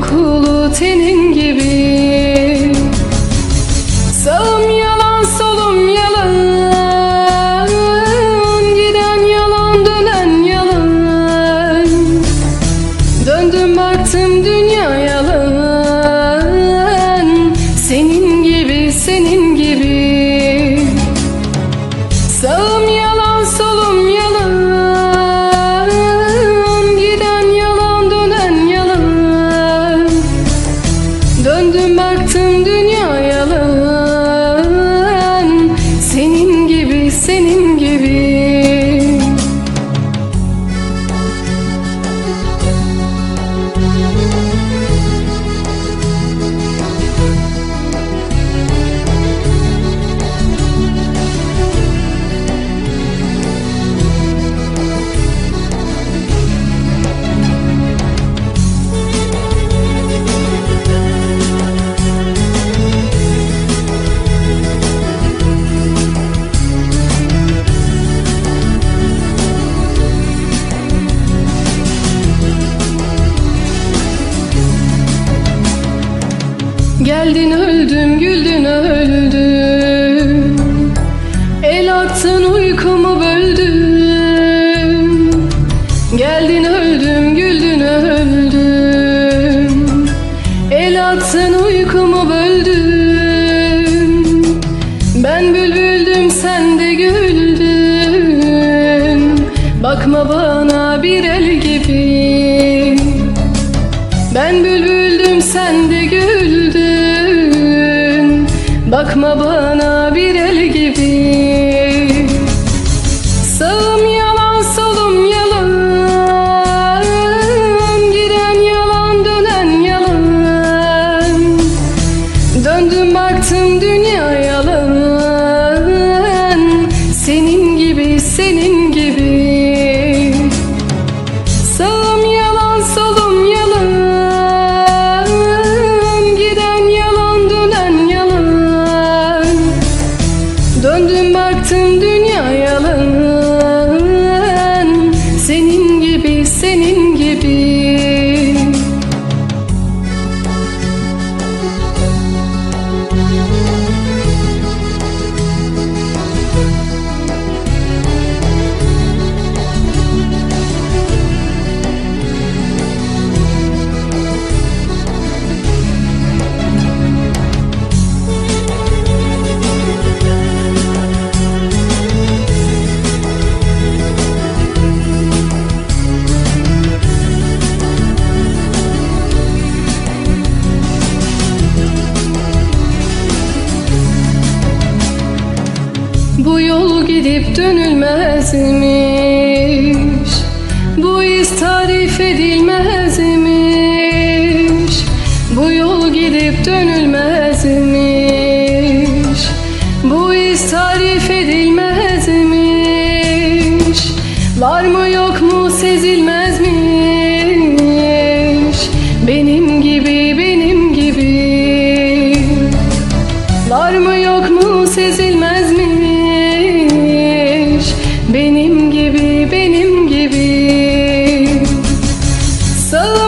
kokulu tenin gibi. Sağım Senin gibi Geldin öldüm güldün öldüm El attın uykumu böldün. Geldin öldüm güldün öldüm El attın uykumu böldün. Ben bülbüldüm sen de güldün. Bakma bana bir el gibi. Ben bülbüldüm sen de Bakma bana bir el gibi. Sağım yalan solum yalan. Giren yalan dönen yalan. Döndüm baktım dünya yalan. Senin gibi senin gibi Bu yol gidip dönülmezmiş. Bu iz tarif edilmezmiş. Bu yol gidip dönülmezmiş. Bu iz tarif edilmezmiş. Var mı yok mu sezilmezmiş